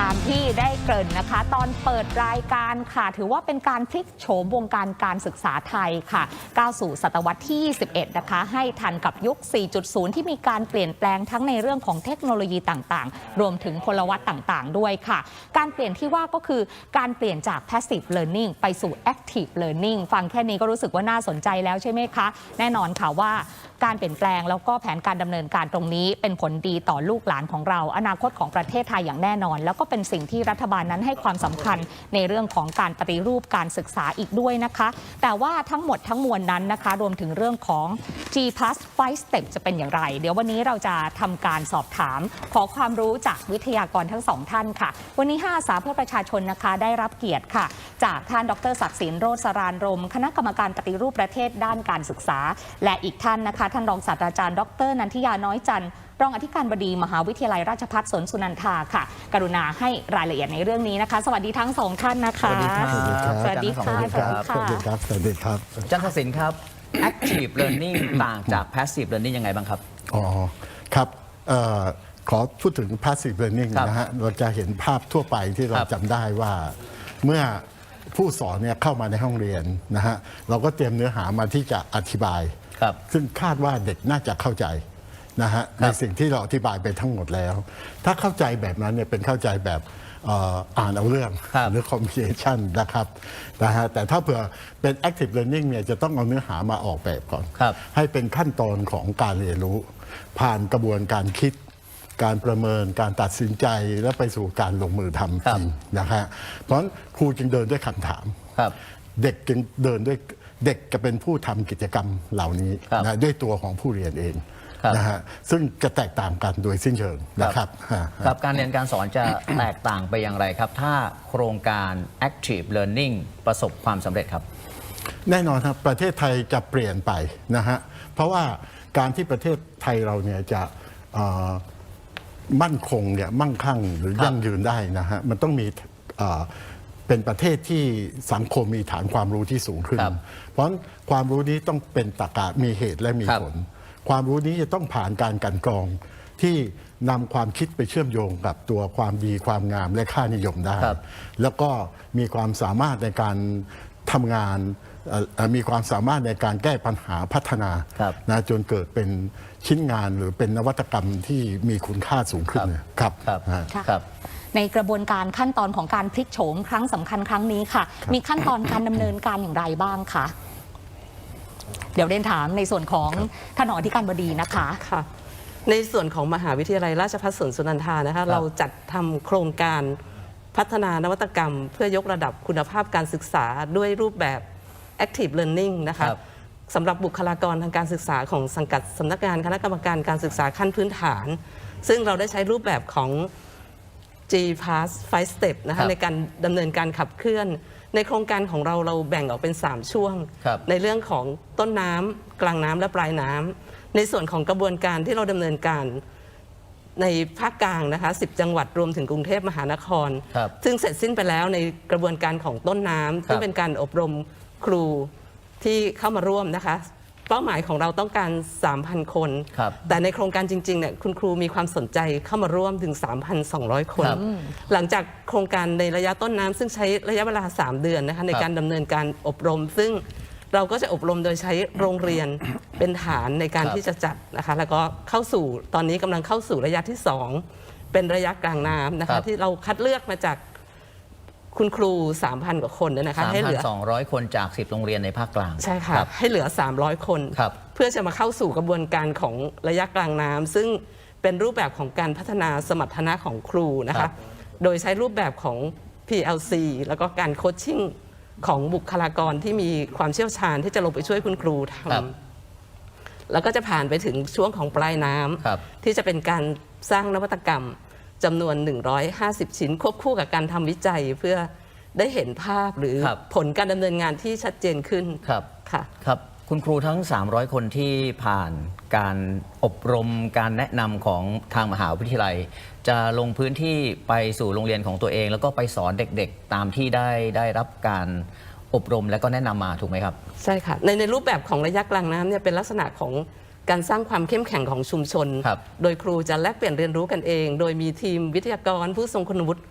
ตามที่ได้เกริ่นนะคะ ตอนเปิดรายการค่ะ ถือว่าเป็นการพลิกโฉมวงการการศึกษาไทยค่ะก้าวสู่ศตวรรษที่ 21 นะคะ ให้ทันกับยุค 4.0 ที่มีการเปลี่ยนแปลงทั้งในเรื่องของเทคโนโลยีต่างๆ รวมถึงพลวัตต่างๆ ด้วยค่ะ การเปลี่ยนที่ว่าก็คือการเปลี่ยนจาก passive learning ไปสู่ active learning ฟังแค่นี้ก็รู้สึกว่าน่าสนใจแล้วใช่ไหมคะ แน่นอนค่ะว่าการเปลี่ยนแปลงแล้วก็แผนการดำเนินการตรงนี้ เป็นผลดีต่อลูกหลานของเรา อนาคตของประเทศไทยอย่างแน่นอนแล้วก็ก็เป็นสิ่งที่รัฐบาลนั้นให้ความสำคัญในเรื่องของการปฏิรูปการศึกษาอีกด้วยนะคะ แต่ว่าทั้งหมดทั้งมวลนั้นนะคะ รวมถึงเรื่องของ G plus 5 step จะเป็นอย่างไร เดี๋ยววันนี้เราจะทำการสอบถาม ขอความรู้จากวิทยากรทั้งสองท่านค่ะ วันนี้5สาเพื่อประชาชนนะคะได้รับเกียรติค่ะ จากท่านดรศักดิ์สินโรสรานรม คณะกรรมการปฏิรูปประเทศด้านการศึกษา และอีกท่านนะคะ ท่านรองศาสตราจารย์ ดรนันทิยาน้อยจันทร์ รองอธิการบดีมหาวิทยาลัยราชภัฏสวนสุนันทาค่ะ กรุณาให้รายละเอียดในเรื่องนี้นะคะ สวัสดีทั้งสองท่านนะคะ สวัสดีครับสวัสดีค่ะสวัสดีครับสวัสดีสค่ะวัสดีครับสวัสดีครับจันทศิลป์ครับ active learning ต่างจาก passive learning ยังไงบ้างครับ อ๋อ ครับเอ่อขอพูดถึง passive learning ครับนะฮะ เราจะเห็นภาพทั่วไปที่เราครับจำได้ว่าเมื่อผู้สอนเนี่ยเข้ามาในห้องเรียนนะฮะ เราก็เตรียมเนื้อหามาที่จะอธิบายครับซึ่งคาดว่าเด็กน่าจะเข้าใจ นะฮะในสิ่งที่เราอธิบายไปทั้งหมดแล้ว ถ้าเข้าใจแบบนั้นเนี่ยเป็นเข้าใจแบบเอ่ออ่านเอาเรื่องครับหรือ comprehension นะครับนะฮะแต่ถ้าเผื่อเป็น active learning เนี่ยจะต้องเอาเนื้อหามาออกแบบก่อนครับให้เป็นขั้นตอนของการเรียนรู้ ผ่านกระบวนการคิด การประเมินการตัดสินใจแล้วไปสู่การลงมือทำครัจบริงนะฮะเพราะฉะนั้นครูจึงเดินด้วยคำถามครับเด็กจึงเดินด้วยเด็กจะเป็นผู้ทำกิจกรรมเหล่านี้ครับนะด้วยตัวของผู้เรียนเองครับ นะฮะซึ่งจะแตกต่างกันโดยสิ้นเชิงนะครับฮะครับการเรียนการสอนจะแตกต่างไปอย่างไรครับ ถ้าโครงการ active learning ประสบความสำเร็จครับ แน่นอนครับประเทศไทยจะเปลี่ยนไปนะฮะเพราะว่าการที่ประเทศไทยเราเนี่ยจะเอ่อมั่นคงเนี่ยมั่งคั่งหรือครับยั่งยืนได้นะฮะมันต้องมีเอ่อเป็นประเทศที่สังคมมีฐานความรู้ที่สูงขึ้นครับเพราะฉะนั้นความรู้นี้ต้องเป็นตรรกะมีเหตุและมีครับผล ความรู้นี้จะต้องผ่านการกลันกรองที่นำความคิดไปเชื่อมโยงกับตัวความดีความงามและค่านิยมได้ ครับ แล้วก็มีความสามารถในการทำงานเอ่อเอ่อมีความสามารถในการแก้ปัญหาพัฒนาครับนะจนเกิดเป็นชิ้นงานหรือเป็นนวัตกรรมที่มีคุณค่าสูงขึ้นครับเนี่ยครับครับ ฮะ ค่ะครับ ในกระบวนการขั้นตอนของการพลิกโฉมครั้งสำคัญครั้งนี้ค่ะ มีขั้นตอนการดำเนินการอย่างไรบ้างคะ เดี๋ยวเรียนถามในส่วนของท่านรองอธิการบดีนะคะ ค่ะในส่วนของมหาวิทยาลัยราชภัฏสวนสุนันทานะคะเราจัดทำโครงการพัฒนานวัตกรรม เพื่อยกระดับคุณภาพการศึกษาด้วยรูปแบบ active learning นะคะครับ สำหรับบุคลากรทางการศึกษาของสังกัดสำนักงานคณะกรรมการการศึกษาขั้นพื้นฐาน ซึ่งเราได้ใช้รูปแบบของ G Pass 5 Step นะครัคะบ ในการดำเนินการขับเคลื่อน ในโครงการของเราเราแบ่งออกเป็น 3 ช่วง ครับ ในเรื่องของต้นน้ำกลางน้ำและปลายน้ำในส่วนของกระบวนการที่เราดำเนินการในภาคกลางนะคะ10 จังหวัดรวมถึงกรุงเทพมหานคร ครับซึ่งเสร็จสิ้นไปแล้วในกระบวนการของต้นน้ำซึ่งเป็นการอบรมครูที่เข้ามาร่วมนะคะ เป้าหมายของเราต้องการ 3,000 คน ครับ แต่ในโครงการจริงๆเนี่ยคุณครูมีความสนใจเข้ามาร่วมถึง 3,200 คน ครับหลังจากโครงการในระยะต้นน้ำซึ่งใช้ระยะเวลา 3 เดือนนะคะในครับการดำเนินการอบรม ซึ่งเราก็จะอบรมโดยใช้โรงเรียน เป็นฐานในการครับที่จะจัดนะคะแล้วก็เข้าสู่ตอนนี้กำลังเข้าสู่ระยะที่ 2 เป็นระยะกลางน้ำนะครัคะบ ที่เราคัดเลือกมาจาก คุณครู 3,000 กว่าคนเนี่ยนะคะให้เหลือ3,200 คนจาก 10 โรงเรียนในภาคกลางใช่ค่ะรับ ให้เหลือ 300 คนครับ เพื่อจะมาเข้าสู่กระบวนการของระยะกลางน้ำซึ่งเป็นรูปแบบของการพัฒนาสมรรถนะของครูนะครัคะ บ โดยใช้รูปแบบของ PLC แล้วก็การโคชชิ่งของบุคลากรที่มีความเชี่ยวชาญที่จะลงไปช่วยคุณครูทครับำแล้วก็จะผ่านไปถึงช่วงของปลายน้ำ ครับ ที่จะเป็นการสร้างนวัตกรรม จำนวน 150 ชิ้น ควบคู่กับการทำวิจัยเพื่อได้เห็นภาพหรือครับ ผลการดำเนินงานที่ชัดเจนขึ้นครับค่ะ ครับ คุณครูทั้ง 300 คนที่ผ่านการอบรมการแนะนำของทางมหาวิทยาลัย จะลงพื้นที่ไปสู่โรงเรียนของตัวเอง แล้วก็ไปสอนเด็กๆ ตามที่ได้ได้รับการอบรมและก็แนะนำมาถูกไหมครับ ใช่ค่ะในในรูปแบบของระยะกลางน้ำเนี่ยเป็นลักษณะของ การสร้างความเข้มแข็งของชุมชน ครับ โดยครูจะแลกเปลี่ยนเรียนรู้กันเอง โดยมีทีมวิทยากรผู้ทรงคุณวุฒิ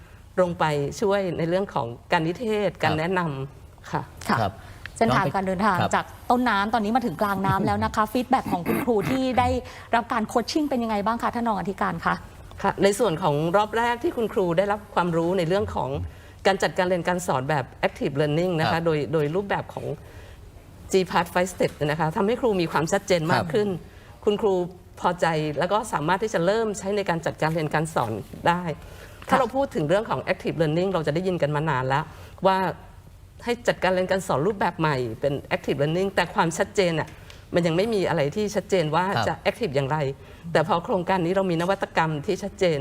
ลงไปช่วยในเรื่องของการนิเทศ การครับแนะนำค่ะ ค่ะ ครับเส้นทางน้องไปการเดินทางครับ จากต้นน้ำตอนนี้มาถึงกลางน้ำแล้วนะคะฟีดแบ็ของคุณครูที่ได้รับการโคชชิ่งเป็นยังไงบ้างคะท่านรองอธิการคะ ค่ะในส่วนของรอบแรกที่คุณครูได้รับความรู้ในเรื่องของการจัดการเรียนการสอนแบบ active learning นะครัคะบโดยโดยรูปแบบของ G Part 5 Step เนยนะคะทำให้ครูมีความชัดเจนมาคกรับ ขึ้น คุณครูพอใจแล้วก็สามารถที่จะเริ่มใช้ในการจัดการเรียนการสอนได้ ถ้าเราพูดถึงเรื่องของ active learning เราจะได้ยินกันมานานแล้ว ว่าให้จัดการเรียนการสอนรูปแบบใหม่เป็น active learning แต่ความชัดเจนอะมันยังไม่มีอะไรที่ชัดเจนว่าครับ จะ active อย่างไร แต่พอโครงการนี้เรามีนวัตกรรมที่ชัดเจน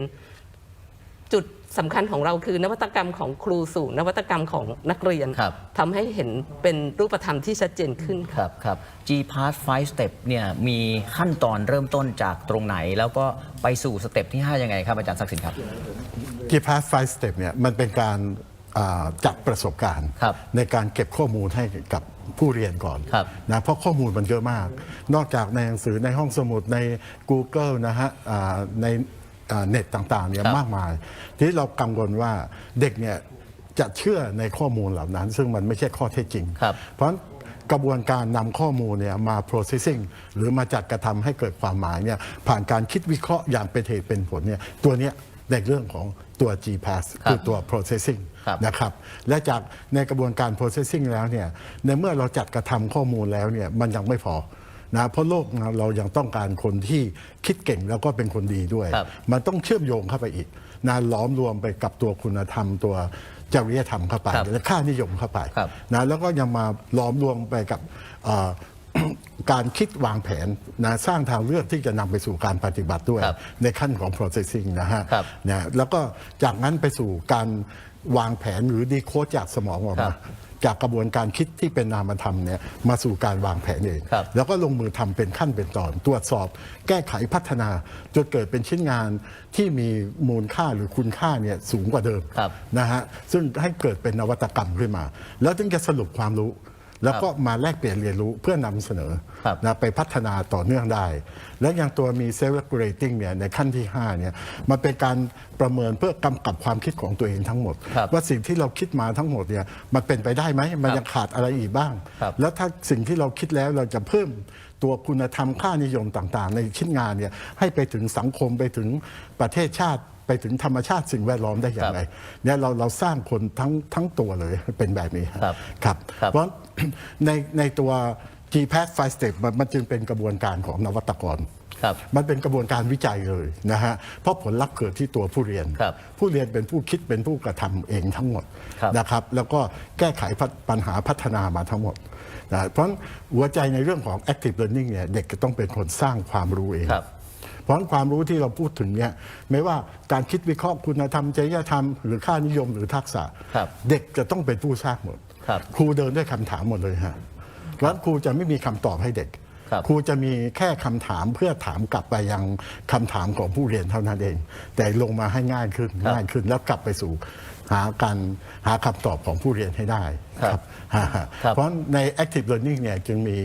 จุด สำคัญของเราคือนวัตกรรมของครูสู่นวัตกรรมของนักเรียนครับ ทำให้เห็นเป็นรูปธรรมที่ชัดเจนขึ้นคค่ะ รับครับ G Pass 5 Step เนี่ยมีขั้นตอนเริ่มต้นจากตรงไหน แล้วก็ไปสู่สเต็ปที่ 5 ยังไงครับอาจารย์ศักดิ์สิทธิ์ครับ g p a s 5 Step เนี่ยมันเป็นการอ่าจัดประสบการณ์ ครับในการเก็บข้อมูลให้กับผู้เรียนก่อนครับนะเพราะข้อมูลมันเยอะมาก นอกจากในหนังสือในห้องสมุดใน Google นะฮะอ่าในอ่า เน็ตต่างๆเนี่ยครับมากมาย ทีนี้เรากังวลว่าเด็กเนี่ยจะเชื่อในข้อมูลเหล่านั้น ซึ่งมันไม่ใช่ข้อเท็จจริงครับเพราะฉะนั้นกระบวนการนำข้อมูลเนี่ยมา processing หรือมาจัดกระทำให้เกิดความหมายเนี่ยผ่านการคิดวิเคราะห์อย่างเป็นเหตุเป็นผลเนี่ยตัวเนี้ยในเรื่องของตัว GPass ครับคือตัว processing ครับนะครับและจากในกระบวนการ processing แล้วเนี่ยในเมื่อเราจัดกระทำข้อมูลแล้วเนี่ยมันยังไม่พอ นะเพราะโลกเรายังต้องการคนที่คิดเก่งแล้วก็เป็นคนดีด้วยครับมันต้องเชื่อมโยงเข้าไปอีกนะล้อมรวมไปกับตัวคุณธรรมตัวจริยธรรมเข้าไปครับและค่านิยมเข้าไปครับนะแล้วก็ยังมาล้อมรวมไปกับเอ่อ การคิดวางแผนนะสร้างทางเลือกที่จะนำไปสู่การปฏิบัติด้วย ครับในขั้นของ processing นะฮะครับนะแล้วก็จากนั้นไปสู่การวางแผนหรือดีโคดจากสมองออกครัมา บจากกระบวนการคิดที่เป็นนามธรรมเนี่ยมาสู่การวางแผนเอง ครับแล้วก็ลงมือทำเป็นขั้นเป็นตอน ตรวจสอบแก้ไขพัฒนาจนเกิดเป็นชิ้นงานที่มีมูลค่าหรือคุณค่าเนี่ยสูงกว่าเดิมครับ นะฮะซึ่งให้เกิดเป็นนวัตกรรมขึ้นมา แล้วถึงจะสรุปความรู้ แล้วก็มาแลกเปลี่ยนเรียนรู้เพื่อนำเสนอครับนะไปพัฒนาต่อเนื่องได้ และยังตัวมี self regulating เนี่ยในขั้นที่5เนี่ยมันเป็นการประเมินเพื่อกำกับความคิดของตัวเองทั้งหมดครับว่าสิ่งที่เราคิดมาทั้งหมดเนี่ยมันเป็นไปได้ไหมมันยังขาดอะไรอีกบ้างครับแล้วถ้าสิ่งที่เราคิดแล้วเราจะเพิ่มตัวคุณธรรมค่านิยมต่าง ๆ ในชิ้นงานเนี่ยให้ไปถึงสังคมไปถึงประเทศชาติ ไปถึงธรรมชาติสิ่งแวดล้อมได้อย่างไรเนี่ยเราเราสร้างคนทั้งทั้งตัวเลยเป็นแบบนี้ครับครับครับเพราะในในตัว GPAT 5 Step มันมันจึงเป็นกระบวนการของนวัตกรครับมันเป็นกระบวนการวิจัยเลยนะฮะ เพราะผลลัพธ์เกิดที่ตัวผู้เรียนครับผู้เรียนเป็นผู้คิดเป็นผู้กระทำเองทั้งหมดครับนะครับ แล้วก็แก้ไขปัญปัญหาพัฒนามาทั้งหมดนะเพราะฉะนั้นหัวใจในเรื่องของ active learning เนี่ยเด็กจะต้องเป็นคนสร้างความรู้เองค รับเพราะฉะนั้นความรู้ที่เราพูดถึงเนี่ยไม่ว่าการคิดวิเคราะห์คุณธรรมจริยธรรมหรือค่านิยมหรือทักษะครับเด็กจะต้องเป็นผู้สร้างหมดครับครูเดินด้วยคำถามหมดเลยฮะเพราะฉะนั้นครูจะไม่มีคำตอบให้เด็กครับครูจะมีแค่คำถามเพื่อถามกลับไปยังคำถามของผู้เรียนเท่านั้นเอง แต่ลงมาให้ง่ายขึ้นครับง่ายขึ้นแล้วกลับไปสู่หาการหาคำตอบของผู้เรียนให้ได้ครับฮะฮะครับเพราะใน active learning เนี่ยจึงมี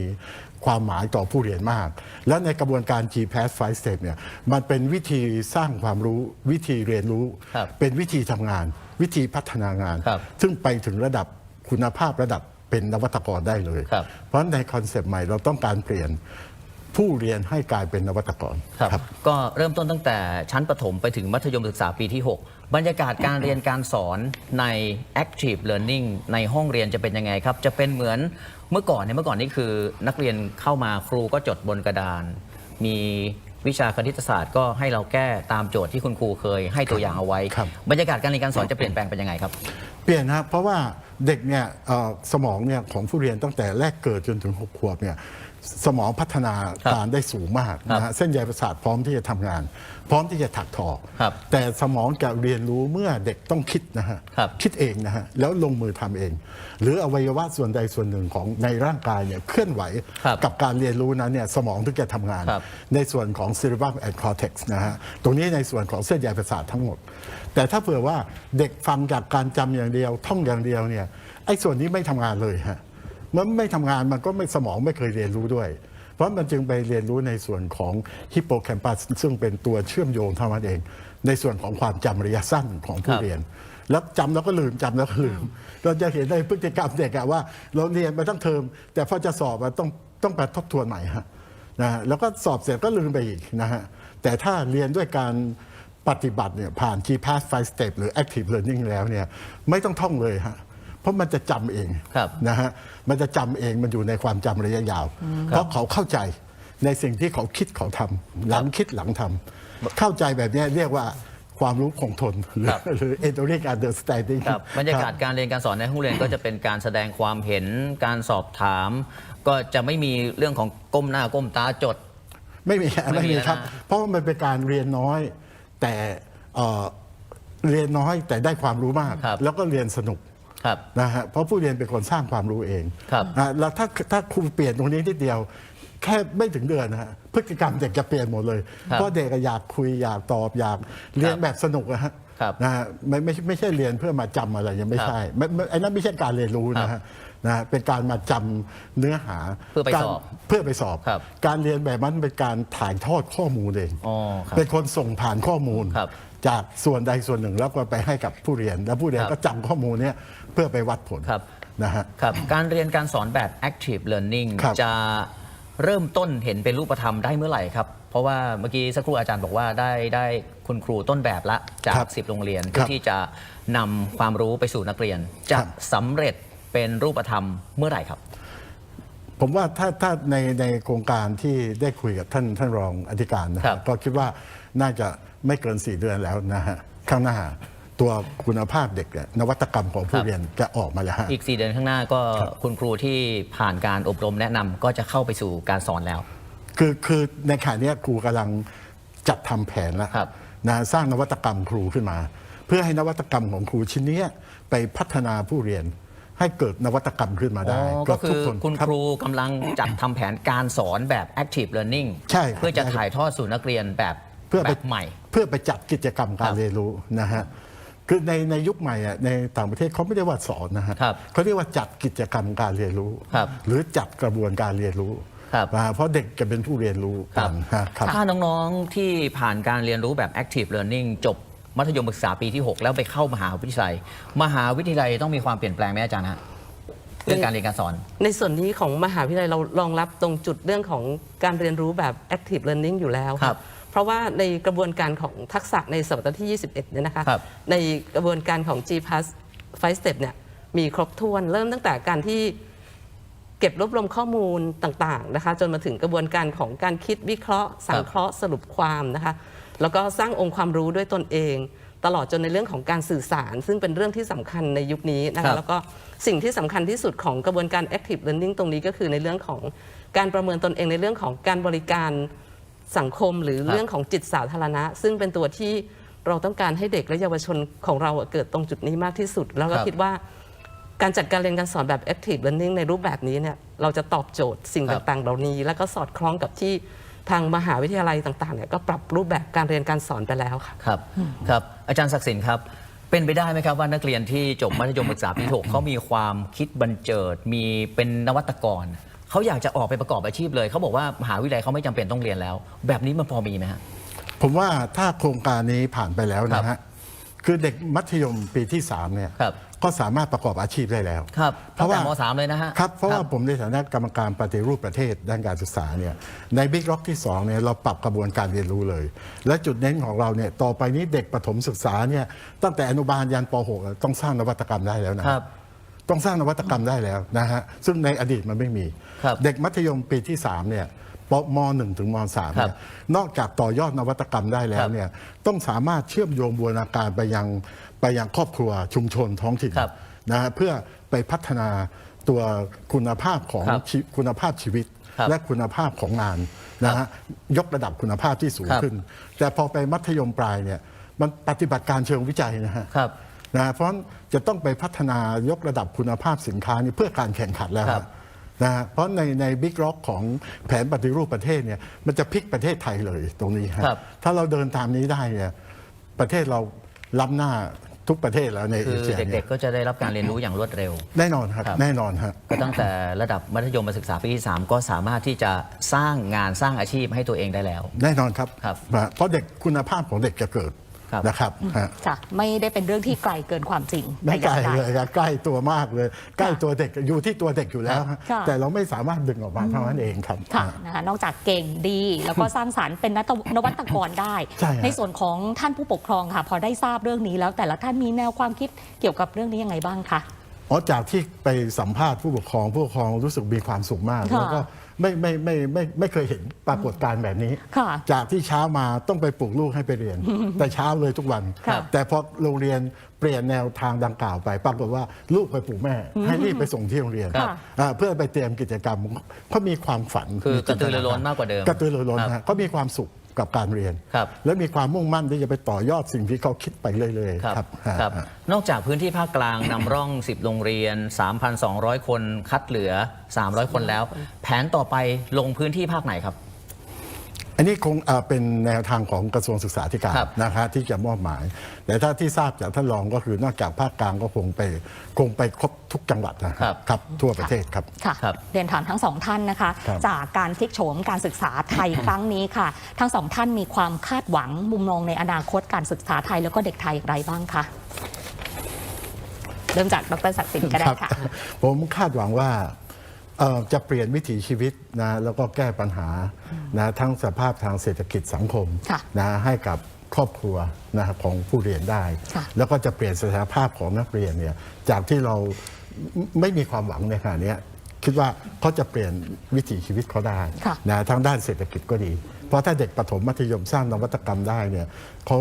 ความหมายต่อผู้เรียนมาก และในกระบวนการ GPAS 5 Step เนี่ยมันเป็นวิธีสร้างความรู้วิธีเรียนรู้ ครับเป็นวิธีทำงาน วิธีพัฒนางาน ครับซึ่งไปถึงระดับคุณภาพระดับเป็นนวัตกรได้เลย ครับ เพราะในคอนเซปต์ใหม่เราต้องการเปลี่ยนผู้เรียนให้กลายเป็นนวัตกร ครับก็เริ่มต้นตั้งแต่ชั้นประถมไปถึงมัธยมศึกษาปีที่6 บรรยากาศการเรียนการสอนใน active learning ในห้องเรียนจะเป็นยังไงครับ จะเป็นเหมือนเมื่อก่อนเนี่ยเมื่อก่อนนี่คือ นักเรียนเข้ามาครูก็จดบนกระดาน มีวิชาคณิตศาสตร์ก็ให้เราแก้ตามโจทย์ที่คุณครเคยให้ตัวอย่างเอาไว้ ครับ บรรยากาศการเรียนการสอนจะเปลี่ยนแปลงเป็นยังไงครับ เปลี่ยนนะครับเพราะว่าเด็กเนี่ยเอ่อสมองเนี่ยของผู้เรียนตั้งแต่แรกเกิดจนถึงหกขวบเนี่ย สมองพัฒนาครับการได้สูงมากนะฮะเส้นใยประสาทพร้อมที่จะทำงาน พร้อมที่จะถักทอครับแต่สมองจะเรียนรู้เมื่อเด็กต้องคิดนะฮะครับคิดเองนะฮะแล้วลงมือทำเอง หรืออวัยวะส่วนใดส่วนหนึ่งของในร่างกายเนี่ยเคลื่อนไหวครับกับการเรียนรู้นั้นเนี่ยสมองถึงจะทำงานครับในส่วนของ cerebrum and cortex นะฮะตรงนี้ในส่วนของเส้นใยประสาททั้งหมด แต่ถ้าเผื่อว่าเด็กฟังจากการจำอย่างเดียวท่องอย่างเดียวเนี่ยไอ้ส่วนนี้ไม่ทำงานเลยฮะ เมื่อไม่ทำงานมันก็ไม่สมองไม่เคยเรียนรู้ด้วย เพราะมันจึงไปเรียนรู้ในส่วนของฮิปโปแคมปัสซึ่งเป็นตัวเชื่อมโยงเท่านั้นเอง ในส่วนของความจำระยะสั้นของผู้ครับเรียนแล้วจำแล้วก็ลืมจำแล้วก็ลืม เราจะเห็นในพฤติกรรมเด็กอะว่า เราเรียนมาตั้งเทอม แต่พอจะสอบอะต้องต้องไปทบทวนใหม่ฮะนะฮะแล้วก็สอบเสร็จก็ลืมไปอีกนะฮะแต่ถ้าเรียนด้วยการปฏิบัติเนี่ยผ่าน GPass 5 step หรือ active learning แล้วเนี่ยไม่ต้องท่องเลยฮะ เพราะมันจะจำเองครับนะฮะมันจะจำเองมันอยู่ในความจำระยะยาว เพราะเขาเข้าใจในสิ่งที่เขาคิดเขาทำหลังคิดหลังทำเข้าใจแบบเนี้ยเรียกว่าความรู้คงทน หรือครับหรือ enduring understanding ครับบรรยากาศการเรียนการสอนในห้องเรียนก็จะเป็นการแสดงความเห็นการสอบถาม ก็จะไม่มีเรื่องของก้มหน้าก้มตาจด ไม่มีไม่ไม่มีมีนะครับ เพราะว่ามันเป็นการเรียนน้อย แต่เอ่อเรียนน้อยแต่ได้ความรู้มากครับแล้วก็เรียนสนุกครับ นะฮะเพราะผู้เรียนเป็นคนสร้างความรู้เองครับนะแล้วถ้าถ้าครูเปลี่ยนตรงนี้นิดเดียว แค่ไม่ถึงเดือนนะฮะพฤติกรรมเด็กจะเปลี่ยนหมดเลยครับเพราะเด็กอะอยากคุยอยากตอบอยากเรียนแบบสนุกอะฮะครับนะฮะไม่ไม่ไม่ใช่เรียนเพื่อมาจำอะไรยังไม่ใช่ไม่ไม่ไอ้นั้นไม่ใช่การเรียนรู้นะครัฮะบนะฮะเป็นการมาจำเนื้อหาเพื่อไปการสอบเพื่อไปสอบครับการเรียนแบบนั้นเป็นการถ่ายทอดข้อมูลเองอ๋อครับเป็นคนส่งผ่านข้อมูลครับ จากส่วนใดส่วนหนึ่งแล้วก็ไปให้กับผู้เรียน แล้วผู้เรียนครับก็จำข้อมูลเนี้ยเพื่อไปวัดผลครับนะฮะครับการเรียนการสอนแบบ active learning ครับจะเริ่มต้นเห็นเป็นรูปธรรมได้เมื่อไหร่ครับ เพราะว่าเมื่อกี้สักครู่อาจารย์บอกว่าได้ได้คุณครูต้นแบบละจาครักบสิบโรงเรียนคเพื่รัอบที่จะนำความรู้ไปสู่นักเรียน จะครับสำเร็จเป็นรูปธรรมเมื่อไหร่ครับ ผมว่าถ้าถ้าในในโครงการที่ได้คุยกับท่านท่านรองอธิการนะครัฮะบก็คิดว่าน่าจะไม่เกิน 4 เดือนแล้วนะฮะข้างหน้าตัวคุณภาพเด็กเนี่ยนวัตกรรมของผู้เรียนจะออกมาแล้วฮะ อีก 4 เดือนข้างหน้าก็คุณครูที่ผ่านการอบรมแนะนำก็จะเข้าไปสู่การสอนแล้ว คือคือในขณะเนี้ยครูกำลังจัดทำแผนแล้วครับนะสร้างนวัตกรรมครูขึ้นมา เพื่อให้นวัตกรรมของครูชิ้นเนี้ยไปพัฒนาผู้เรียน ให้เกิดนวัตกรรมขึ้นมาอ๋ได้อกัก็บคืทุอคนคุณรับครูกำลังจัดทำแผนการสอนแบบ active learning ใช่ครับ เพื่อจะถ่ายทอดสู่นักเรียนแบบเพื่อแบไปบใหม่ เพื่อไปจัดกิจกรรมกาครรับเรียนรู้นะฮะคือในในยุคใหม่อะในต่างประเทศเขาไม่ได้ว่าสอนนะฮะครับเขาเรียกว่าจัดกิจกรรมการเรียนรู้ ครับหรือจัดกระบวนการเรียนรู้ครับอ่าเพราะเด็กจะเป็นผู้เรียนรู้ครักับนฮะครับ ถ้าน้องๆที่ผ่านการเรียนรู้แบบ active learning จบ มัธยมศึกษาปีที่ 6 แล้วไปเข้ามหาวิทยาลัย มหาวิทยาลัยต้องมีความเปลี่ยนแปลงไหมอาจารย์ฮะเรื่องการเรียนการสอน ในส่วนนี้ของมหาวิทยาลัยเรารองรับตรงจุดเรื่องของการเรียนรู้แบบ active learning อยู่แล้วครับ เพราะว่าในกระบวนการของทักษะในสัปดาห์ที่ 21 เนี่ยนะคะครับในกระบวนการของ G Plus 5 Step เนี่ยมีครบถ้วนเริ่มตั้งแต่การที่เก็บรวบรวมข้อมูลต่างๆนะคะ จนมาถึงกระบวนการของการคิดวิเคราะห์ สังเคราะห์สรุปความนะคะ แล้วก็สร้างองค์ความรู้ด้วยตนเอง ตลอดจนในเรื่องของการสื่อสาร ซึ่งเป็นเรื่องที่สำคัญในยุคนี้นะครัคะบ แล้วก็สิ่งที่สำคัญที่สุดของกระบวนการ active learning ตรงนี้ก็คือในเรื่องของการประเมินตนเองในเรื่องของการบริการสังคมหรือครับเรื่องของจิตสาธารณะ ซึ่งเป็นตัวที่เราต้องการให้เด็กและเยาวชนของเราเกิดตรงจุดนี้มากที่สุด แล้วก็ครับ คิดว่า การจัดการเรียนการสอนแบบ active learning ในรูปแบบนี้เนี่ยเราจะตอบโจทย์สิ่งครับ ต่างๆ เหล่านี้ แล้วก็สอดคล้องกับที่ ทางมหาวิทยาลัยต่างๆเนี่ยก็ปรับรูปแบบการเรียนการสอนไปแล้วค่ะ ครับครับ อาจารย์ศักดิ์สินครับ เป็นไปได้ไหมครับว่านักเรียนที่จบมัธยมศึกษาปีที่หกเขามีความคิดบันเจิด มีเป็นนวัตกรเขาอยากจะออกไปประกอบอาชีพเลยเขาบอกว่ามหาวิทยาลัยเขาไม่จำเป็นต้องเรียนแล้ว แบบนี้มันพอมีไหมฮะ ผมว่าถ้าโครงการนี้ผ่านไปแล้วครันะบฮะคือเด็กมัธยมปีที่3เนี่ยครับ ก็สามารถประกอบอาชีพได้แล้วครับเพราะว่าตั้งแต่มสามเลยนะฮะครับเพราะว่าผมในฐานะกรรมการปฏิรูปประเทศด้านการศึกษาเนี่ยในบิ๊กล็อกที่2เนี่ยเราปรับกระบวนการเรียนรู้เลย และจุดเน้นของเราเนี่ยต่อไปนี้เด็กประถมศึกษาเนี่ยตั้งแต่อนุบาลยันป .6 ต้องสร้างนวัตกรรมได้แล้วนะครับต้องสร้างนวัตกรรมได้แล้วนะฮะซึ่งในอดีตมันไม่มีครับเด็กมัธยมปีที่3เนี่ย ปม .1 ถึงม .3 เนี่ยนอกจากต่อยอดนวัตกรรมได้แล้วเนี่ยต้องสามารถเชื่อมโยงบูรณาการไปยังไปยังครอบครัวชุมชนท้องถิ่นครับนะฮะเพื่อไปพัฒนาตัวคุณภาพของครับชีคุณภาพชีวิต ครับและคุณภาพของงานนะฮะยกระดับคุณภาพที่สูงครับ ขึ้น แต่พอไปมัธยมปลายเนี่ยมันปฏิบัติการเชิงวิจัยนะฮะ ครับ นะเพราะฉะนั้นจะต้องไปพัฒนายกระดับคุณภาพสินค้านี่เพื่อการแข่งขันแล้วครับ นะฮะเพราะในในบิ๊กร็อกของแผนปฏิรูปประเทศเนี่ยมันจะพลิกประเทศไทยเลยตรงนี้ฮะครับถ้าเราเดินตามนี้ได้เนี่ยประเทศเราล้ำหน้าทุกประเทศแล้วในคืเออเชียเด็เนี่กยๆ ก็จะได้รับการเรียนรู้อย่างรวดเร็ว แน่นอนครับครับ แน่นอนฮะ ก็ตั้งแต่ระดับมัธยมศึกษาปีที่ 3 ก็สามารถที่จะสร้างงานสร้างอาชีพให้ตัวเองได้แล้ว แน่นอนครับ ครับนะเพราะเด็กคุณภาพของเด็กจะเกิดครับ นะครับฮะค่ะไม่ได้เป็นเรื่องที่ไกลเกินความจริงไม่ไกลแต่อเลย่างยใดครับใกล้ตัวมากเลย ใกล้ตัวเด็กอยู่ที่ตัวเด็กอยู่แล้วฮะค่ะแต่เราไม่สามารถดึงออกมาเท่านั้นเองครับค่ะอ่านะคะนอกจากเก่งดีแล้วก็สร้างสารรค์เป็นนตนวัตกรได้ใช่ฮะส่วนของท่านผู้ปกครองค่ะ พอได้ทราบเรื่องนี้แล้วแต่ละท่านมีแนวความคิดเกี่ยวกับเรื่องนี้ยังไงบ้างคะอ๋อจากที่ไปสัมภาษณ์ผู้ปกครองผู้ปกครองรู้สึกมีความสุขมากค่ะแล้วก็ ไม่ไม่ไม่ไม่ไม่ไม่เคยเห็นปรากฏการณ์แบบนี้ ค่ะ จากที่เช้ามาต้องไปปลุกลูกให้ไปเรียน แต่เช้าเลยทุกวัน ครับแต่พอโรงเรียนเปลี่ยนแนวทางดังกล่าวไป ปรากฏว่าลูกไปปลุกแม่ ให้รีบไปส่งที่โรงเรียนครับอ่าเพื่อไปเตรียมกิจกรรมเขามีความฝันคือกระตือรือร้นมากกว่าเดิมกระตือรือร้นครับ ฮะเขามีความสุข กับการเรียน ครับและมีความมุ่งมั่นที่จะไปต่อยอดสิ่งที่เขาคิดไปเรื่อยครับๆครับครับฮะนอกจากพื้นที่ภาคกลางนำร่อง 10 โรงเรียน 3,200 คนคัดเหลือ 300 คนแล้ว แผนต่อไปลงพื้นที่ภาคไหนครับ อันนี้คงเอ่อเป็นแนวทางของกระทรวงศึกษาธิการครับนะคะที่จะมอบหมาย แต่ถ้าที่ทราบจากท่านรองก็คือนอกจากภาคกลางก็คงไปคงไปครบทุกจังหวัดนะคครัรับบครับทั่วประเทศครับค่ะครับเรียนถามทั้งสองท่านนะคะครับจากการพลิกโฉมการศึกษาไทยครั้งนี้ค่ะ ทั้งสองท่านมีความคาดหวังมุมมองในอนาคตการศึกษาไทยแล้วก็เด็กไทยอย่างไรบ้างคะเริ่มจากดรศักดิ์สินก็ได้ค่ะ ผมคาดหวังว่าเอ่อ จะเปลี่ยนวิถีชีวิตนะแล้วก็แก้ปัญหานะทั้งสภาพทางเศรษฐกิจสังคมค่ะนะให้กับครอบครัวนะของผู้เรียนได้ค่ะแล้วก็จะเปลี่ยนสถานภาพของนักเรียนเนี่ยจากที่เราไม่มีความหวังในขณะเนี้ยคิดว่าเขาจะเปลี่ยนวิถีชีวิตเขาได้ค่ะนะทั้งด้านเศรษฐกิจก็ดี เพราะถ้าเด็กประถมมัธยมสร้างนวัตกรรมได้เนี่ยเขา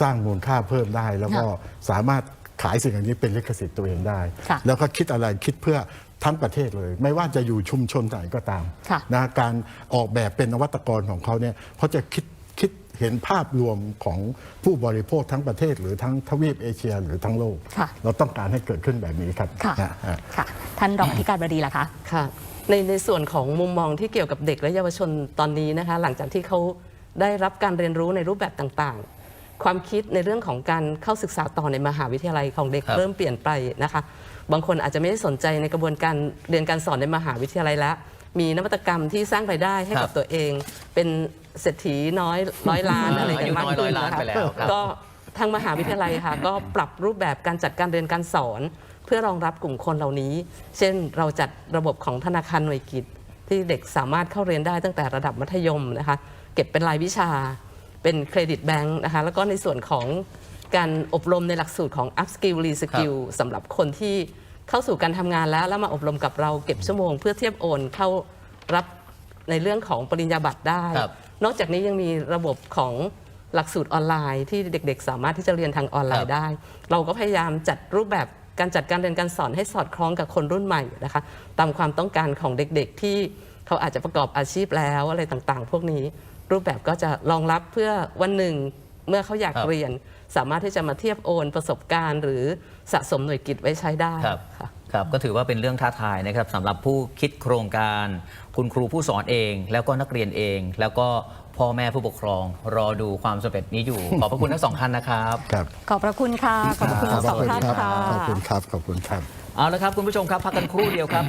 สร้างมูลค่าเพิ่มได้ แล้วก็สามารถขายสิ่งเหล่านี้เป็นลิขสิทธิ์ตัวเองได้ค่ะแล้วก็คิดอะไรคิดเพื่อ ทั้งประเทศเลย ไม่ว่าจะอยู่ชุมชนไหนก็ตามค่ะนะการออกแบบเป็นนวัตกรของเขาเนี่ยเขาจะคิดคิดเห็นภาพรวมของผู้บริโภคทั้งประเทศ หรือทั้งทวีปเอเชียหรือทั้งโลกค่ะเราต้องการให้เกิดขึ้นแบบนี้ครับค่ะนะฮะค่ะท่านรองอธิการบดีล่ะคะค่ะในในส่วนของมุมมองที่เกี่ยวกับเด็กและเยาวชนตอนนี้นะคะ หลังจากที่เขาได้รับการเรียนรู้ในรูปแบบต่างๆ ความคิดในเรื่องของการเข้าศึกษาต่อในมหาวิทยาลัยของเด็กครับเริ่มเปลี่ยนไปนะคะ บางคนอาจจะไม่ได้สนใจในกระบวนการเรียนการสอนในมหาวิทยาลัยแล้ว มีนวัตกรรมที่สร้างรายได้ให้ครักับบตัวเอง เป็นเศรษฐีน้อยร้อยล้านอะไรกันมากอายุน้อยร้ขึ้อยนล้านนะคะไปแล้วครับก็ทางมหาวิทยาลัยค่ะก็ปรับรูปแบบการจัดการเรียนการสอน เพื่อรองรับกลุ่มคนเหล่านี้ เช่นเราจัดระบบของธนาคารหน่วยกิจ ที่เด็กสามารถเข้าเรียนได้ตั้งแต่ระดับมัธยมนะคะ เก็บเป็นรายวิชาเป็นเครดิตแบงค์นะคะแล้วก็ในส่วนของ การอบรมในหลักสูตรของ upskill reskill สำหรับคนที่เข้าสู่การทำงานแล้ว แล้วมาอบรมกับเราเก็บชั่วโมง เพื่อเทียบโอนเข้ารับในเรื่องของปริญญาบัตรได้ ครับ นอกจากนี้ยังมีระบบของหลักสูตรออนไลน์ที่เด็ก ๆ สามารถที่จะเรียนทางออนไลครัน์บได้ เราก็พยายามจัดรูปแบบการจัดการเรียนการสอนให้สอดคล้องกับคนรุ่นใหม่นะคะตามความต้องการของเด็กๆที่เขาอาจจะประกอบอาชีพแล้วอะไรต่างๆ พวกนี้รูปแบบก็จะรองรับเพื่อวันหนึ่ง เมื่อเขาอยากครับ เรียน สามารถที่จะมาเทียบโอนประสบการณ์ หรือสะสมหน่วยกิจไว้ใช้ได้ครับค่ะ ครับก็ถือว่าเป็นเรื่องท้าทายนะครับสำหรับผู้คิดโครงการ คุณครูผู้สอนเอง แล้วก็นักเรียนเอง แล้วก็พ่อแม่ผู้ปกครอง รอดูความสำเร็จนี้อยู่ ขอบพระคุณทั้งสองท่านนะครับ ครับขอบพระคุณค่ะ ขอบพระคุณทั้งสองท่านขอบค่ะ ขอบคุณครับ ขอบคุณครับ เอาละครับ คุณผู้ชมครับ พักกันครู่เดียวครับ